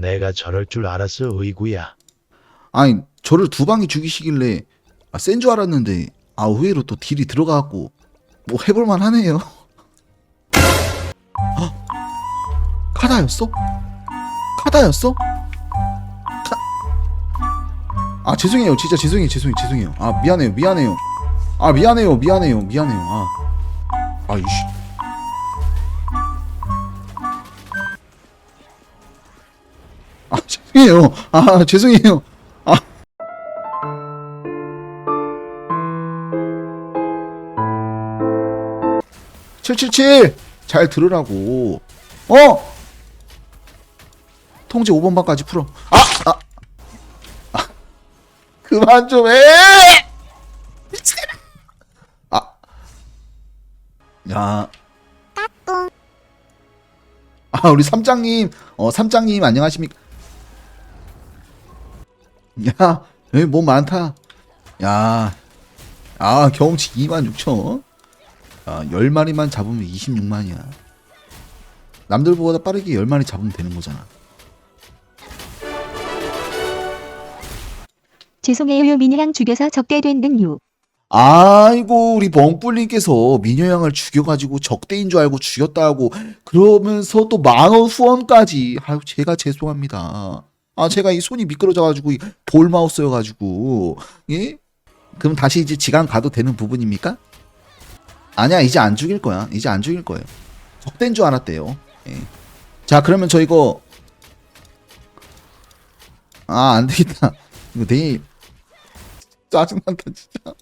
내가 저럴 줄 알았어, 의구야. 아니 저를 두 방이 죽이시길래 아, 센 줄 알았는데 아 의외로 또 딜이 들어가갖고 뭐 해볼만 하네요. 아, 카다였어? 카다였어? 카... 아 죄송해요. 진짜 죄송해요. 죄송해요. 죄송해요. 아 미안해요. 미안해요. 아 미안해요. 미안해요. 미안해요. 아. 아이씨 죄송해요 아 죄송해요 777! 잘 들으라고. 어! 통제 5번 방까지 풀어. 아! 아! 아. 그만 좀 해! 미치겠다! 아. 야. 아, 우리 삼장님. 어, 삼장님, 안녕하십니까? 야, 여기 뭐 많다. 야. 아, 경험치 26,000. 아, 10마리만 잡으면 26만이야. 남들보다 빠르게 10마리 잡으면 되는 거잖아. 죄송해요 미니랑 죽여서 적게 된 등유. 아이고 우리 멍뿔님께서 미녀양을 죽여가지고 적대인 줄 알고 죽였다 하고 그러면서 또 만원 후원까지 아유 제가 죄송합니다 아 제가 이 손이 미끄러져가지고 이 볼마우스여가지고 예? 그럼 다시 이제 지간 가도 되는 부분입니까? 아니야 이제 안 죽일 거야. 이제 안 죽일 거예요. 적대인 줄 알았대요. 예. 자 그러면 저 이거 아 안되겠다. 이거 내일 짜증난다 진짜.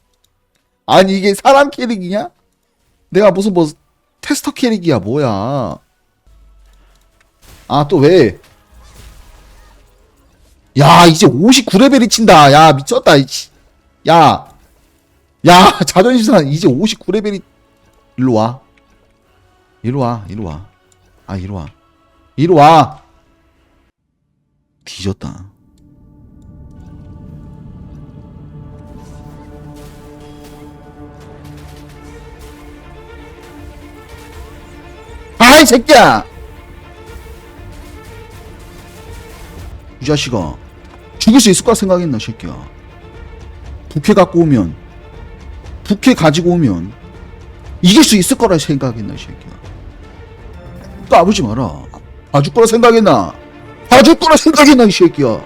아니 이게 사람 캐릭이냐? 내가 무슨 뭐 테스터 캐릭이야 뭐야? 아 또 왜? 야 이제 59레벨이 친다. 야 미쳤다 이씨. 야, 야 자존심 상 이제 59레벨이 일로 와. 일로 와 일로 와아 일로 와. 일로 와. 뒤졌다. 아이 새끼야! 이 자식아 죽일 수 있을 거라 생각했나 새끼야. 부캐 갖고 오면 부캐 가지고 오면 이길 수 있을 거라 생각했나 새끼야. 까부지 마라. 봐줄 거라 생각했나? 봐줄 거라 생각했나 이 새끼야.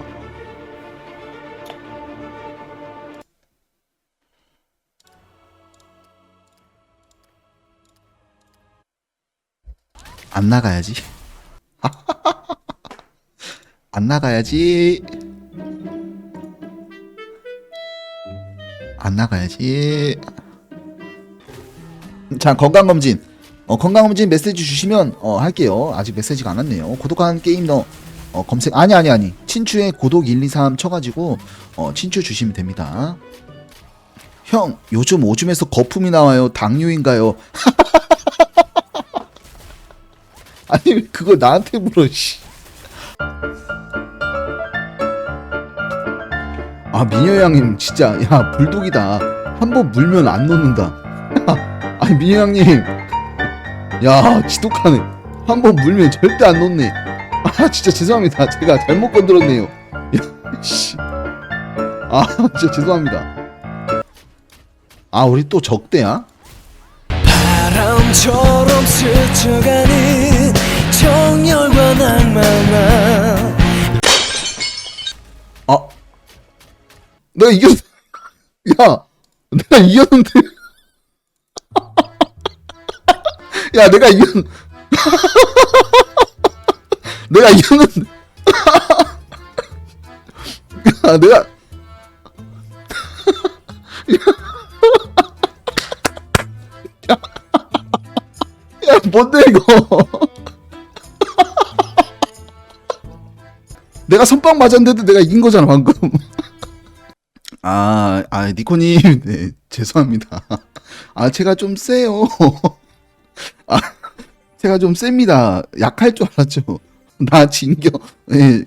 안 나가야지. 안 나가야지. 안 나가야지. 자, 건강검진. 어, 건강검진 메시지 주시면, 어, 할게요. 아직 메시지가 안 왔네요. 고독한 게임 너, 어, 검색, 아니, 아니, 아니. 친추에 고독 1, 2, 3 쳐가지고, 어, 친추 주시면 됩니다. 형, 요즘 오줌에서 거품이 나와요. 당뇨인가요? 아니 왜 그걸 나한테 물어 씨. 아 미녀양님 진짜. 야 불독이다. 한 번 물면 안 놓는다. 아니 미녀양님. 야 지독하네. 한 번 물면 절대 안 놓네. 아 진짜 죄송합니다. 제가 잘못 건드렸네요. 야씨아 진짜 죄송합니다. 아 우리 또 적대야? 바람처럼 스쳐가는 내가 이겼 야 내가 이겼는데. 야 내가 이겼 내가 이겼는데. 야 내가 야 뭔데 이거? 내가 선빵 맞았는데도 내가 이긴 거잖아 방금 아, 아, 니코님, 네, 죄송합니다. 아, 제가 좀 세요. 아, 제가 좀 셉니다. 약할 줄 알았죠. 나 진겨, 예,